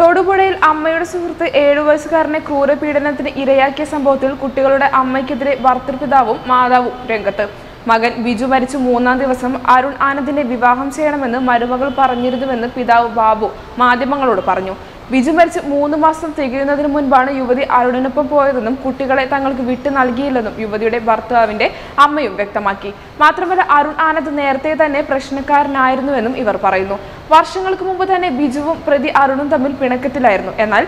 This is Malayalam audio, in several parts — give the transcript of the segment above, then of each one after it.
തൊടുപുഴയിൽ അമ്മയുടെ സുഹൃത്ത് ഏഴു വയസ്സുകാരനെ ക്രൂരപീഡനത്തിന് ഇരയാക്കിയ സംഭവത്തിൽ കുട്ടികളുടെ അമ്മയ്ക്കെതിരെ ഭർത്തൃപിതാവും മാതാവും രംഗത്ത്. മകൻ ബിജു മരിച്ചു മൂന്നാം ദിവസം അരുൺ ആനന്ദിനെ വിവാഹം ചെയ്യണമെന്ന് മരുമകൾ പറഞ്ഞിരുന്നുവെന്ന് പിതാവ് ബാബു മാധ്യമങ്ങളോട് പറഞ്ഞു. ബിജു മരിച്ച് മൂന്ന് മാസം തികയുന്നതിന് മുൻപാണ് യുവതി അരുണിനൊപ്പം പോയതെന്നും കുട്ടികളെ തങ്ങൾക്ക് വിട്ടു നൽകിയില്ലെന്നും യുവതിയുടെ ഭർത്താവിന്റെ അമ്മയും വ്യക്തമാക്കി. മാത്രമല്ല അരുൺ ആനന്ദ് നേരത്തെ തന്നെ പ്രശ്നക്കാരനായിരുന്നുവെന്നും ഇവർ പറയുന്നു. വർഷങ്ങൾക്ക് മുമ്പ് തന്നെ ബിജുവും പ്രതി അരുണും തമ്മിൽ പിണക്കത്തിലായിരുന്നു. എന്നാൽ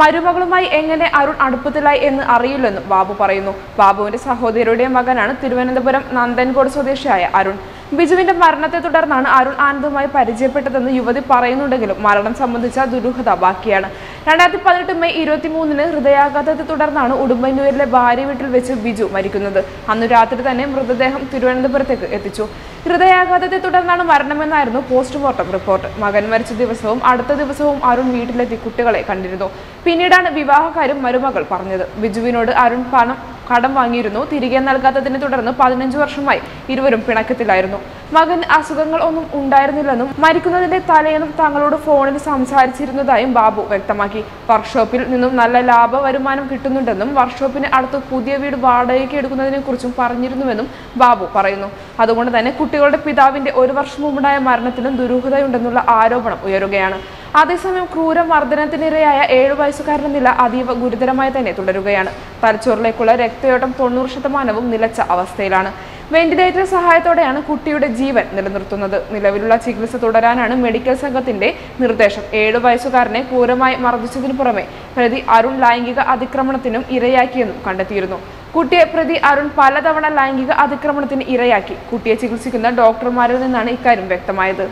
മരുമകളുമായി എങ്ങനെ അരുൺ അടുപ്പത്തിലായി എന്ന് അറിയില്ലെന്നും ബാബു പറയുന്നു. ബാബുവിന്റെ സഹോദരിയുടെ മകനാണ് തിരുവനന്തപുരം നന്ദൻകോട് സ്വദേശിയായ അരുൺ. ബിജുവിന്റെ മരണത്തെ തുടർന്നാണ് അരുൺ ആനന്ദുമായി പരിചയപ്പെട്ടതെന്ന് യുവതി പറയുന്നുണ്ടെങ്കിലും മരണം സംബന്ധിച്ച ദുരൂഹത ബാക്കിയാണ്. രണ്ടായിരത്തി പതിനെട്ട് മെയ് ഇരുപത്തി മൂന്നിന് ഹൃദയാഘാതത്തെ തുടർന്നാണ് ഉടുമ്പന്നൂരിലെ ഭാര്യ വീട്ടിൽ വെച്ച് ബിജു മരിക്കുന്നത്. അന്ന് രാത്രി തന്നെ മൃതദേഹം തിരുവനന്തപുരത്തേക്ക് എത്തിച്ചു. ഹൃദയാഘാതത്തെ തുടർന്നാണ് മരണമെന്നായിരുന്നു പോസ്റ്റ്മോർട്ടം റിപ്പോർട്ട്. മകൻ മരിച്ച ദിവസവും അടുത്ത ദിവസവും അരുൺ വീട്ടിലെത്തി കുട്ടികളെ കണ്ടിരുന്നു. പിന്നീടാണ് വിവാഹക്കാരും മരുമകൾ പറഞ്ഞത്. ബിജുവിനോട് അരുൺ പണം കടം വാങ്ങിയിരുന്നു. തിരികെ നൽകാത്തതിനെ തുടർന്ന് പതിനഞ്ച് വർഷമായി ഇരുവരും പിണക്കത്തിലായിരുന്നു. മകൻ അസുഖങ്ങൾ ഒന്നും ഉണ്ടായിരുന്നില്ലെന്നും മരിക്കുന്നതിന്റെ തലേന്നും തങ്ങളോട് ഫോണിൽ സംസാരിച്ചിരുന്നതായും ബാബു വ്യക്തമാക്കി. വർക്ക്ഷോപ്പിൽ നിന്നും നല്ല ലാഭ വരുമാനം കിട്ടുന്നുണ്ടെന്നും വർക്ക്ഷോപ്പിന് അടുത്ത് പുതിയ വീട് വാടകയ്ക്ക് എടുക്കുന്നതിനെ കുറിച്ചും പറഞ്ഞിരുന്നുവെന്നും ബാബു പറയുന്നു. അതുകൊണ്ട് തന്നെ കുട്ടികളുടെ പിതാവിന്റെ ഒരു വർഷം മുമ്പുണ്ടായ മരണത്തിലും ദുരൂഹതയുണ്ടെന്നുള്ള ആരോപണം ഉയരുകയാണ്. അതേസമയം ക്രൂര മർദ്ദനത്തിനിരയായ ഏഴു വയസ്സുകാരന്റെ നില അതീവ ഗുരുതരമായി തന്നെ തുടരുകയാണ്. തലച്ചോറിലേക്കുള്ള രക്തയോട്ടം തൊണ്ണൂറ് ശതമാനവും നിലച്ച അവസ്ഥയിലാണ്. വെന്റിലേറ്റർ സഹായത്തോടെയാണ് കുട്ടിയുടെ ജീവൻ നിലനിർത്തുന്നത്. നിലവിലുള്ള ചികിത്സ തുടരാനാണ് മെഡിക്കൽ സംഘത്തിന്റെ നിർദ്ദേശം. ഏഴു വയസ്സുകാരനെ ക്രൂരമായി മർദ്ദിച്ചതിനു പുറമെ പ്രതി അരുൺ ലൈംഗിക അതിക്രമണത്തിനും ഇരയാക്കിയെന്നും കണ്ടെത്തിയിരുന്നു. കുട്ടിയെ പ്രതി അരുൺ പലതവണ ലൈംഗിക അതിക്രമണത്തിന് ഇരയാക്കി. കുട്ടിയെ ചികിത്സിക്കുന്ന ഡോക്ടർമാരിൽ നിന്നാണ് ഇക്കാര്യം വ്യക്തമായത്.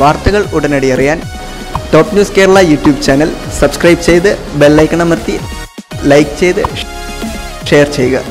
വാർത്തകൾ ഉടനടി അറിയാൻ top news Kerala YouTube channel subscribe ചെയ്ത് ബെല്ലൈക്കൺ അമർത്തി ലൈക്ക് ചെയ്ത് ഷെയർ ചെയ്യുക.